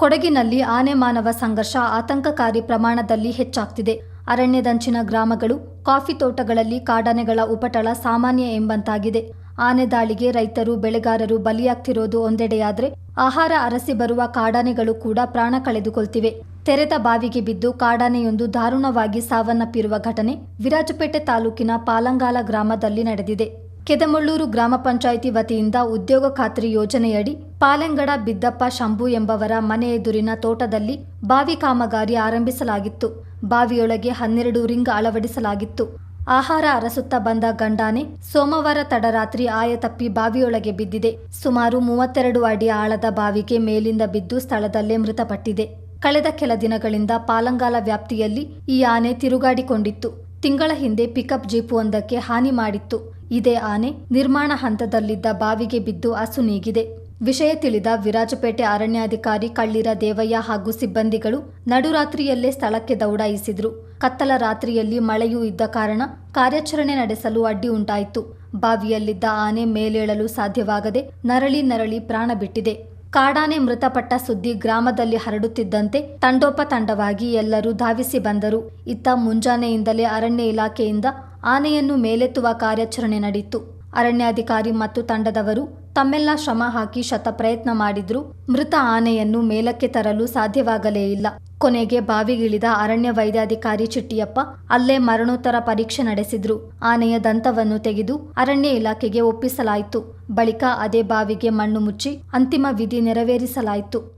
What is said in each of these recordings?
ಕೊಡಗಿನಲ್ಲಿ ಆನೆ ಮಾನವ ಸಂಘರ್ಷ ಆತಂಕಕಾರಿ ಪ್ರಮಾಣದಲ್ಲಿ ಹೆಚ್ಚಾಗ್ತಿದೆ. ಅರಣ್ಯದಂಚಿನ ಗ್ರಾಮಗಳು, ಕಾಫಿ ತೋಟಗಳಲ್ಲಿ ಕಾಡಾನೆಗಳ ಉಪಟಳ ಸಾಮಾನ್ಯ ಎಂಬಂತಾಗಿದೆ. ಆನೆ ದಾಳಿಗೆ ರೈತರು, ಬೆಳೆಗಾರರು ಬಲಿಯಾಗ್ತಿರೋದು ಒಂದೆಡೆಯಾದ್ರೆ ಆಹಾರ ಅರಸಿ ಬರುವ ಕಾಡಾನೆಗಳು ಕೂಡ ಪ್ರಾಣ ಕಳೆದುಕೊಳ್ತಿವೆ. ತೆರೆದ ಬಾವಿಗೆ ಬಿದ್ದು ಕಾಡಾನೆಯೊಂದು ದಾರುಣವಾಗಿ ಸಾವನ್ನಪ್ಪಿರುವ ಘಟನೆ ವಿರಾಜಪೇಟೆ ತಾಲೂಕಿನ ಪಾಲಂಗಾಲ ಗ್ರಾಮದಲ್ಲಿ ನಡೆದಿದೆ. ಕೆದಮುಳ್ಳೂರು ಗ್ರಾಮ ಪಂಚಾಯಿತಿ ವತಿಯಿಂದ ಉದ್ಯೋಗ ಖಾತ್ರಿ ಯೋಜನೆಯಡಿ ಪಾಲೆಂಗಡ ಬಿದ್ದಪ್ಪ ಶಂಭು ಎಂಬವರ ಮನೆ ಎದುರಿನ ತೋಟದಲ್ಲಿ ಬಾವಿ ಕಾಮಗಾರಿ ಆರಂಭಿಸಲಾಗಿತ್ತು. ಬಾವಿಯೊಳಗೆ ಹನ್ನೆರಡು ರಿಂಗ್ ಅಳವಡಿಸಲಾಗಿತ್ತು. ಆಹಾರ ಅರಸುತ್ತಾ ಬಂದ ಗಂಡಾನೆ ಸೋಮವಾರ ತಡರಾತ್ರಿ ಆಯತಪ್ಪಿ ಬಾವಿಯೊಳಗೆ ಬಿದ್ದಿದೆ. ಸುಮಾರು ಮೂವತ್ತೆರಡು ಅಡಿ ಆಳದ ಬಾವಿಗೆ ಮೇಲಿಂದ ಬಿದ್ದು ಸ್ಥಳದಲ್ಲೇ ಮೃತಪಟ್ಟಿದೆ. ಕಳೆದ ಕೆಲ ದಿನಗಳಿಂದ ಪಾಲಂಗಾಲ ವ್ಯಾಪ್ತಿಯಲ್ಲಿ ಈ ಆನೆ ತಿರುಗಾಡಿಕೊಂಡಿತ್ತು. ತಿಂಗಳ ಹಿಂದೆ ಪಿಕಪ್ ಜೀಪ್ ಒಂದಕ್ಕೆ ಹಾನಿ ಮಾಡಿತ್ತು. ಇದೇ ಆನೆ ನಿರ್ಮಾಣ ಹಂತದಲ್ಲಿದ್ದ ಬಾವಿಗೆ ಬಿದ್ದು ಅಸುನೀಗಿದೆ ವಿಷಯ ತಿಳಿದ ವಿರಾಜಪೇಟೆ ಅರಣ್ಯಾಧಿಕಾರಿ ಕಳ್ಳಿರ ದೇವಯ್ಯ ಹಾಗೂ ಸಿಬ್ಬಂದಿಗಳು ನಡುರಾತ್ರಿಯಲ್ಲೇ ಸ್ಥಳಕ್ಕೆ ದೌಡಾಯಿಸಿದ್ರು. ಕತ್ತಲ ರಾತ್ರಿಯಲ್ಲಿ ಮಳೆಯೂ ಇದ್ದ ಕಾರಣ ಕಾರ್ಯಾಚರಣೆ ನಡೆಸಲು ಅಡ್ಡಿ ಉಂಟಾಯಿತು. ಬಾವಿಯಲ್ಲಿದ್ದ ಆನೆ ಮೇಲೇಳಲು ಸಾಧ್ಯವಾಗದೆ ನರಳಿ ನರಳಿ ಪ್ರಾಣ ಬಿಟ್ಟಿದೆ. ಕಾಡಾನೆ ಮೃತಪಟ್ಟ ಸುದ್ದಿ ಗ್ರಾಮದಲ್ಲಿ ಹರಡುತ್ತಿದ್ದಂತೆ ತಂಡೋಪತಂಡವಾಗಿ ಎಲ್ಲರೂ ಧಾವಿಸಿ ಬಂದರು. ಇತ್ತ ಮುಂಜಾನೆಯಿಂದಲೇ ಅರಣ್ಯ ಇಲಾಖೆಯಿಂದ ಆನೆಯನ್ನು ಮೇಲೆತ್ತುವ ಕಾರ್ಯಾಚರಣೆ ನಡೆಯಿತು ಅರಣ್ಯಾಧಿಕಾರಿ ಮತ್ತು ತಂಡದವರು ತಮ್ಮೆಲ್ಲ ಶ್ರಮ ಹಾಕಿ ಶತ ಪ್ರಯತ್ನ ಮಾಡಿದ್ರೂ ಮೃತ ಆನೆಯನ್ನು ಮೇಲಕ್ಕೆ ತರಲು ಸಾಧ್ಯವಾಗಲೇ ಇಲ್ಲ. ಕೊನೆಗೆ ಬಾವಿಗಿಳಿದ ಅರಣ್ಯ ವೈದ್ಯಾಧಿಕಾರಿ ಚಿಟ್ಟಿಯಪ್ಪ ಅಲ್ಲೇ ಮರಣೋತ್ತರ ಪರೀಕ್ಷೆ ನಡೆಸಿದ್ರು. ಆನೆಯ ದಂತವನ್ನು ತೆಗೆದು ಅರಣ್ಯ ಇಲಾಖೆಗೆ ಒಪ್ಪಿಸಲಾಯಿತು. ಬಳಿಕ ಅದೇ ಬಾವಿಗೆ ಮಣ್ಣು ಮುಚ್ಚಿ ಅಂತಿಮ ವಿಧಿ ನೆರವೇರಿಸಲಾಯಿತು.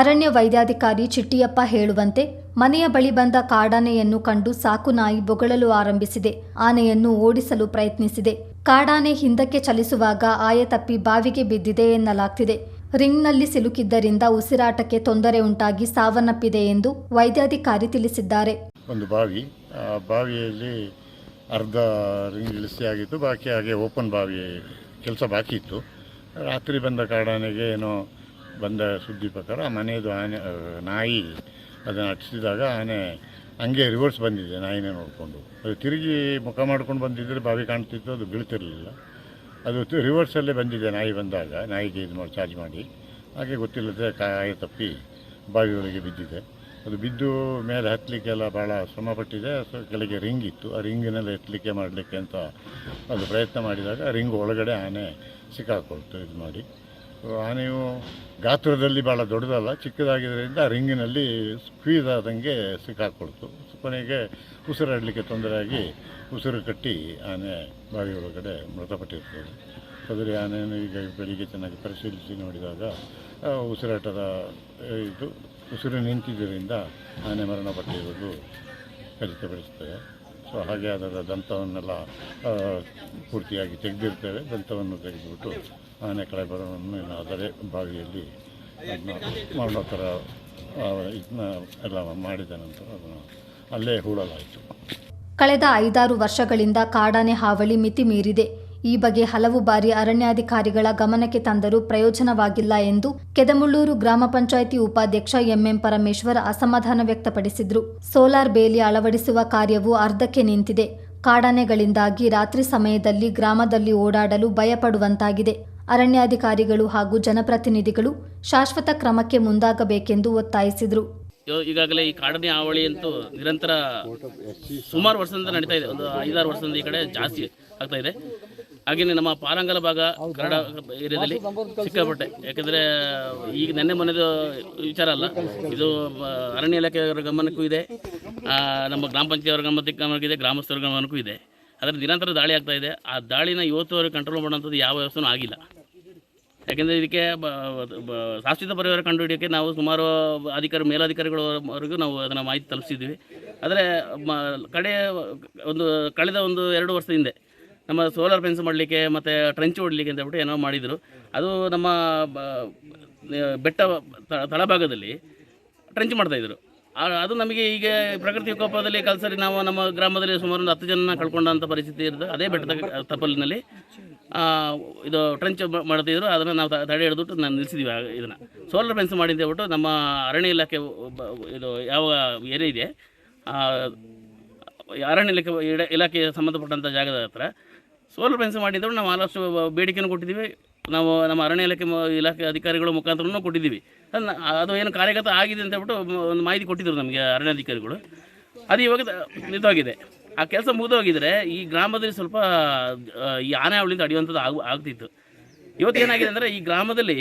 ಅರಣ್ಯ ವೈದ್ಯಾಧಿಕಾರಿ ಚಿಟ್ಟಿಯಪ್ಪ ಹೇಳುವಂತೆ, ಮನೆಯ ಬಳಿ ಬಂದ ಕಾಡಾನೆಯನ್ನು ಕಂಡು ಸಾಕು ನಾಯಿ ಬೊಗಳಲು ಆರಂಭಿಸಿದೆ. ಆನೆಯನ್ನು ಓಡಿಸಲು ಪ್ರಯತ್ನಿಸಿದೆ. ಕಾಡಾನೆ ಹಿಂದಕ್ಕೆ ಚಲಿಸುವಾಗ ಆಯ ತಪ್ಪಿ ಬಾವಿಗೆ ಬಿದ್ದಿದೆ ಎನ್ನಲಾಗ್ತಿದೆ. ರಿಂಗ್ನಲ್ಲಿ ಸಿಲುಕಿದ್ದರಿಂದ ಉಸಿರಾಟಕ್ಕೆ ತೊಂದರೆ ಉಂಟಾಗಿ ಸಾವನ್ನಪ್ಪಿದೆ ಎಂದು ವೈದ್ಯಾಧಿಕಾರಿ ತಿಳಿಸಿದ್ದಾರೆ. ಒಂದು ಬಾವಿ. ಬಾವಿಯಲ್ಲಿ ಅರ್ಧ ರಿಂಗ್ ಇಳಿಸಿ ಆಗಿತ್ತು, ಬಾಕಿ ಹಾಗೆ ಓಪನ್ ಬಾವಿ, ಕೆಲಸ ಬಾಕಿ ಇತ್ತು. ರಾತ್ರಿ ಬಂದ ಕಾಡಾನೆಗೆ ಏನೋ ಬಂದ ಸುದ್ದಿ ಪ್ರಕಾರ ಮನೆಯದು ಆನೆ ನಾಯಿ ಅದನ್ನು ಅಟ್ಟಿಸಿದಾಗ ಆನೆ ಹಂಗೆ ರಿವರ್ಸ್ ಬಂದಿದೆ, ನಾಯಿನೇ ನೋಡಿಕೊಂಡು. ಅದು ತಿರುಗಿ ಮುಖ ಮಾಡ್ಕೊಂಡು ಬಂದಿದ್ದರೆ ಬಾವಿ ಕಾಣ್ತಿತ್ತು, ಅದು ಬೀಳ್ತಿರಲಿಲ್ಲ. ಅದು ರಿವರ್ಸಲ್ಲೇ ಬಂದಿದೆ, ನಾಯಿ ಬಂದಾಗ, ನಾಯಿಗೆ ಇದು ಮಾಡಿ ಚಾರ್ಜ್ ಮಾಡಿ. ಹಾಗೆ ಗೊತ್ತಿಲ್ಲದೆ ಕಾಯಿ ತಪ್ಪಿ ಬಾವಿಯೊಳಗೆ ಬಿದ್ದಿದೆ. ಅದು ಬಿದ್ದು ಮೇಲೆ ಹತ್ತಲಿಕ್ಕೆಲ್ಲ ಭಾಳ ಶ್ರಮಪಟ್ಟಿದೆ ಸೊ, ಕೆಳಗೆ ರಿಂಗ್ ಇತ್ತು. ಆ ರಿಂಗಿನೆಲ್ಲ ಎತ್ತಲಿಕ್ಕೆ ಮಾಡಲಿಕ್ಕೆ ಅಂತ ಅದು ಪ್ರಯತ್ನ ಮಾಡಿದಾಗ ರಿಂಗ್ ಒಳಗಡೆ ಆನೆ ಸಿಕ್ಕಾಕೊಳ್ತು, ಇದು ಮಾಡಿ. ಆನೆಯು ಗಾತ್ರದಲ್ಲಿ ಭಾಳ ದೊಡ್ಡದಲ್ಲ, ಚಿಕ್ಕದಾಗಿದ್ದರಿಂದ ರಿಂಗಿನಲ್ಲಿ ಸ್ಕ್ವೀಸ್ ಆದಂಗೆ ಸಿಕ್ಕಾಕೊಳ್ತು. ಕೊನೆಗೆ ಉಸಿರಾಡಲಿಕ್ಕೆ ತೊಂದರೆಯಾಗಿ ಉಸಿರು ಕಟ್ಟಿ ಆನೆ ಬಾವಿ ಒಳಗಡೆ ಮೃತಪಟ್ಟಿರ್ತದೆ. ಸದರಿ ಆನೆಯನ್ನು ಈಗ ಬೆಳಿಗ್ಗೆ ಚೆನ್ನಾಗಿ ಪರಿಶೀಲಿಸಿ ನೋಡಿದಾಗ ಉಸಿರಾಟದ ಇದು ಉಸಿರು ನಿಂತಿದ್ದರಿಂದ ಆನೆ ಮರಣಪಟ್ಟಿರೋದು ಖಚಿತಪಡಿಸ್ತೇವೆ ಸೊ, ಹಾಗೆ ಅದರ ದಂತವನ್ನೆಲ್ಲ ಪೂರ್ತಿಯಾಗಿ ತೆಗೆದಿರ್ತೇವೆ. ದಂತವನ್ನು ತೆಗೆದುಬಿಟ್ಟು ಆನೆ ಕಳೆಬರವನ್ನು ಇನ್ನು ಅದರೇ ಬಾವಿಯಲ್ಲಿ ಮರಣೋತ್ತರ ಇದನ್ನ ಎಲ್ಲ ಮಾಡಿದ ನಂತರ ಅದನ್ನು ಅಲ್ಲೇ ಹೂಡಲಾಯಿತು ಕಳೆದ ಐದಾರು ವರ್ಷಗಳಿಂದ ಕಾಡಾನೆ ಹಾವಳಿ ಮಿತಿ ಮೀರಿದೆ. ಈ ಬಗ್ಗೆ ಹಲವು ಬಾರಿ ಅರಣ್ಯಾಧಿಕಾರಿಗಳ ಗಮನಕ್ಕೆ ತಂದರೂ ಪ್ರಯೋಜನವಾಗಿಲ್ಲ ಎಂದು ಕೆದಮುಳ್ಳೂರು ಗ್ರಾಮ ಪಂಚಾಯಿತಿ ಉಪಾಧ್ಯಕ್ಷ ಎಂಎಂ ಪರಮೇಶ್ವರ್ ಅಸಮಾಧಾನ ವ್ಯಕ್ತಪಡಿಸಿದರು. ಸೋಲಾರ್ ಬೇಲಿ ಅಳವಡಿಸುವ ಕಾರ್ಯವು ಅರ್ಧಕ್ಕೆ ನಿಂತಿದೆ. ಕಾಡಾನೆಗಳಿಂದಾಗಿ ರಾತ್ರಿ ಸಮಯದಲ್ಲಿ ಗ್ರಾಮದಲ್ಲಿ ಓಡಾಡಲು ಭಯಪಡುವಂತಾಗಿದೆ. ಅರಣ್ಯಾಧಿಕಾರಿಗಳು ಹಾಗೂ ಜನಪ್ರತಿನಿಧಿಗಳು ಶಾಶ್ವತ ಕ್ರಮಕ್ಕೆ ಮುಂದಾಗಬೇಕೆಂದು ಒತ್ತಾಯಿಸಿದರು. ಈಗಾಗಲೇ ಈ ಕಾಡನೆ ಹಾವಳಿ ಅಂತೂ ನಿರಂತರ ಸುಮಾರು ವರ್ಷದಿಂದ ನಡೀತಾ ಇದೆ. ಒಂದು ಐದಾರು ವರ್ಷದಿಂದ ಈ ಕಡೆ ಜಾಸ್ತಿ ಆಗ್ತಾ ಇದೆ. ಹಾಗೆಯೇ ನಮ್ಮ ಪಾರಂಗಲ ಭಾಗ ಕನ್ನಡ ಏರಿಯಾದಲ್ಲಿ ಸಿಕ್ಕಾಪಟ್ಟೆ. ಯಾಕಂದರೆ ಈಗ ನೆನ್ನೆ ಮೊನ್ನೆದು ವಿಚಾರ ಅಲ್ಲ, ಇದು ಅರಣ್ಯ ಇಲಾಖೆಯವರ ಗಮನಕ್ಕೂ ಇದೆ. ನಮ್ಮ ಗ್ರಾಮ ಪಂಚಾಯತಿಯವರ ಗಮನಕ್ಕೆ ಗಮನಕ್ಕೂ ಇದೆ ಗ್ರಾಮಸ್ಥರ ಗಮನಕ್ಕೂ ಇದೆ. ಅದರ ನಿರಂತರ ದಾಳಿ ಆಗ್ತಾ ಇದೆ. ಆ ದಾಳಿನ ಇವತ್ತುವರೆಗೆ ಕಂಟ್ರೋಲ್ ಮಾಡೋಂಥದ್ದು ಯಾವ ವ್ಯವಸ್ಥೆನೂ ಆಗಿಲ್ಲ. ಯಾಕೆಂದರೆ ಇದಕ್ಕೆ ಶಾಶ್ವತ ಪರಿಹಾರ ಕಂಡುಹಿಡಿಯೋಕ್ಕೆ ನಾವು ಸುಮಾರು ಅಧಿಕಾರಿ, ಮೇಲಧಿಕಾರಿಗಳವರೆಗೂ ನಾವು ಅದನ್ನು ಮಾಹಿತಿ ತಲುಪಿಸಿದ್ವಿ ಆದರೆ, ಮ, ಕಡೆ ಒಂದು, ಕಳೆದ ಒಂದು ಎರಡು ವರ್ಷದ ಹಿಂದೆ ನಮ್ಮ ಸೋಲಾರ್ ಫೆನ್ಸ್ ಮಾಡಲಿಕ್ಕೆ ಮತ್ತು ಟ್ರೆಂಚ್ ಹೊಡಲಿಕ್ಕೆ ಅಂತ ಹೇಳ್ಬಿಟ್ಟು ಏನೋ ಮಾಡಿದರು. ಅದು ನಮ್ಮ ಬೆಟ್ಟ ತಳಭಾಗದಲ್ಲಿ ಟ್ರೆಂಚ್ ಮಾಡ್ತಾಯಿದ್ರು ಅದು ನಮಗೆ ಈಗ ಪ್ರಕೃತಿ ವಿಕೋಪದಲ್ಲಿ ಕಲ್ಸರಿ ನಾವು ನಮ್ಮ ಗ್ರಾಮದಲ್ಲಿ ಸುಮಾರು ಒಂದು ಹತ್ತು ಜನ ಕಳ್ಕೊಂಡಂಥ ಪರಿಸ್ಥಿತಿ ಇರ್ತದೆ. ಅದೇ ಬೆಟ್ಟದ ತಪ್ಪಲಿನಲ್ಲಿ ಇದು ಟ್ರೆಂಚ್ ಮಾಡ್ತಿದ್ರು. ಅದನ್ನು ನಾವು ತಡೆ ಹಿಡಿದ್ಬಿಟ್ಟು ನಾನು ನಿಲ್ಲಿಸಿದ್ವಿ ಇದನ್ನು. ಸೋಲಾರ್ ಫೆನ್ಸ್ ಮಾಡಿ ಅಂತ ಹೇಳ್ಬಿಟ್ಟು ನಮ್ಮ ಅರಣ್ಯ ಇಲಾಖೆ ಇದು ಯಾವ ಏರಿಯಾ ಇದೆ ಅರಣ್ಯ ಇಲಾಖೆ ಇಲಾಖೆಗೆ ಇಲಾಖೆ ಸಂಬಂಧಪಟ್ಟಂಥ ಜಾಗದ ಹತ್ರ. ಸೋಲಾರ್ ಫೆನ್ಸ್ ಮಾಡಿದ್ರು ನಾವು ಆದಷ್ಟು ಬೇಡಿಕೆಯನ್ನು ಕೊಟ್ಟಿದ್ದೀವಿ. ನಾವು ನಮ್ಮ ಅರಣ್ಯ ಇಲಾಖೆ ಇಲಾಖೆ ಅಧಿಕಾರಿಗಳ ಮುಖಾಂತರನೂ ಕೊಟ್ಟಿದ್ದೀವಿ. ಅದು ಏನು ಕಾರ್ಯಗತ ಆಗಿದೆ ಅಂತ ಹೇಳ್ಬಿಟ್ಟು ಒಂದು ಮಾಹಿತಿ ಕೊಟ್ಟಿದ್ದರು ನಮಗೆ ಅರಣ್ಯ ಅಧಿಕಾರಿಗಳು. ಅದು ಇವಾಗ ಇದಾಗಿದೆ. ಆ ಕೆಲಸ ಮುಗಿದೋಗಿದ್ರೆ ಈ ಗ್ರಾಮದಲ್ಲಿ ಸ್ವಲ್ಪ ಈ ಆನೆ ಅವಳಿಂದ ಅಡಿಯುವಂಥದ್ದು ಆಗ ಆಗ್ತಿತ್ತು. ಇವತ್ತು ಏನಾಗಿದೆ ಅಂದರೆ ಈ ಗ್ರಾಮದಲ್ಲಿ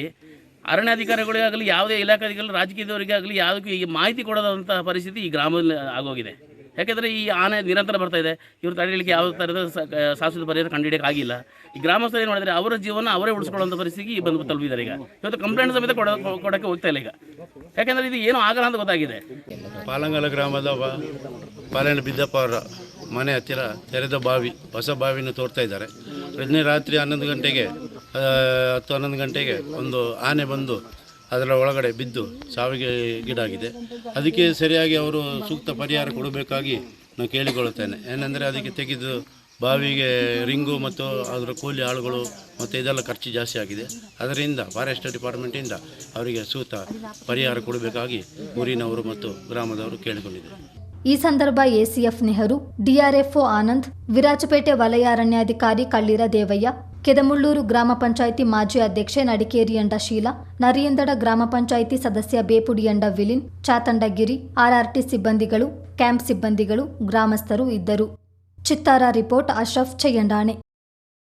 ಅರಣ್ಯಾಧಿಕಾರಿಗಳಿಗಾಗಲಿ ಯಾವುದೇ ರಾಜಕೀಯದವರಿಗೆ ಆಗಲಿ ಯಾವುದಕ್ಕೂ ಈ ಮಾಹಿತಿ ಕೊಡೋದಂಥ ಪರಿಸ್ಥಿತಿ ಈ ಗ್ರಾಮದಲ್ಲಿ ಆಗೋಗಿದೆ. ಯಾಕೆಂದರೆ ಈ ಆನೆ ನಿರಂತರ ಬರ್ತಾ ಇದೆ. ಇವ್ರು ತಡೆಯಲಿಕ್ಕೆ ಯಾವ ಥರದ ಶಾಶ್ವತ ಪರಿಹಾರ ಕಂಡುಹಿಡಿಯೋಕೆ ಆಗಿಲ್ಲ. ಈ ಗ್ರಾಮಸ್ಥರು ಏನು ಮಾಡಿದರೆ ಅವರ ಜೀವನ ಅವರೇ ಉಳಿಸ್ಕೊಳ್ಳುವಂಥ ಪರಿಸ್ಥಿತಿ ಬಂದು ತಲುಪಿದ್ದಾರೆ ಈಗ. ಇವತ್ತು ಕಂಪ್ಲೇಂಟ್ ಸಮೇತ ಕೊಡ ಕೊಡೋಕ್ಕೆ ಹೋಗ್ತಾ ಇಲ್ಲ ಈಗ. ಯಾಕೆಂದರೆ ಇದು ಏನೂ ಆಗಲ್ಲ ಅಂತ ಗೊತ್ತಾಗಿದೆ. ಪಾಲಂಗಲ ಗ್ರಾಮದ ಪಾಲನ ಬಿದ್ದಪ್ಪ ಅವರ ಮನೆ ಹತ್ತಿರ ತೆರೆದ ಬಾವಿ, ಹೊಸ ಬಾವಿನ ತೋರ್ತಾ ಇದ್ದಾರೆ. ನಿನ್ನೆ ರಾತ್ರಿ ಹನ್ನೊಂದು ಗಂಟೆಗೆ ಹತ್ತು ಹನ್ನೊಂದು ಗಂಟೆಗೆ ಒಂದು ಆನೆ ಬಂದು ಅದರ ಒಳಗಡೆ ಬಿದ್ದು ಸಾವಿಗೆ ಗೀಡಾಗಿದೆ ಅದಕ್ಕೆ ಸರಿಯಾಗಿ ಅವರು ಸೂಕ್ತ ಪರಿಹಾರ ಕೊಡಬೇಕಾಗಿ ನಾನು ಕೇಳಿಕೊಳ್ಳುತ್ತೇನೆ. ಏನೆಂದರೆ ಅದಕ್ಕೆ ತೆಗೆದು ಬಾವಿಗೆ ರಿಂಗು ಮತ್ತು ಅದರ ಕೂಲಿ ಆಳುಗಳು ಮತ್ತು ಇದೆಲ್ಲ ಖರ್ಚು ಜಾಸ್ತಿ ಆಗಿದೆ. ಅದರಿಂದ ಫಾರೆಸ್ಟ್ ಡಿಪಾರ್ಟ್ಮೆಂಟಿಂದ ಅವರಿಗೆ ಸೂಕ್ತ ಪರಿಹಾರ ಕೊಡಬೇಕಾಗಿ ಊರಿನವರು ಮತ್ತು ಗ್ರಾಮದವರು ಕೇಳಿಕೊಂಡಿದ್ದಾರೆ. ಈ ಸಂದರ್ಭ ಎಸಿಎಫ್ ನೆಹರು, ಡಿಆರ್ಎಫ್ಒ ಆನಂದ್, ವಿರಾಜಪೇಟೆ ವಲಯ ಅರಣ್ಯಾಧಿಕಾರಿ ಕಳ್ಳೀರ ದೇವಯ್ಯ, ಕೆದಮುಳ್ಳೂರು ಗ್ರಾಮ ಪಂಚಾಯಿತಿ ಮಾಜಿ ಅಧ್ಯಕ್ಷೆ ನಡಿಕೇರಿಯಂಡ ಶೀಲಾ, ನರಿಯಂದಡ ಗ್ರಾಮ ಪಂಚಾಯಿತಿ ಸದಸ್ಯ ಬೇಪುಡಿಯಂಡ ವಿಲಿನ್, ಚಾತಂಡಗಿರಿ, ಆರ್ಆರ್ಟಿ ಸಿಬ್ಬಂದಿಗಳು, ಕ್ಯಾಂಪ್ ಸಿಬ್ಬಂದಿಗಳು, ಗ್ರಾಮಸ್ಥರು ಇದ್ದರು. ಚಿತ್ತಾರ ರಿಪೋರ್ಟ್ ಅಶ್ರಫ್ ಚಯ್ಯಂಡಾಣೆ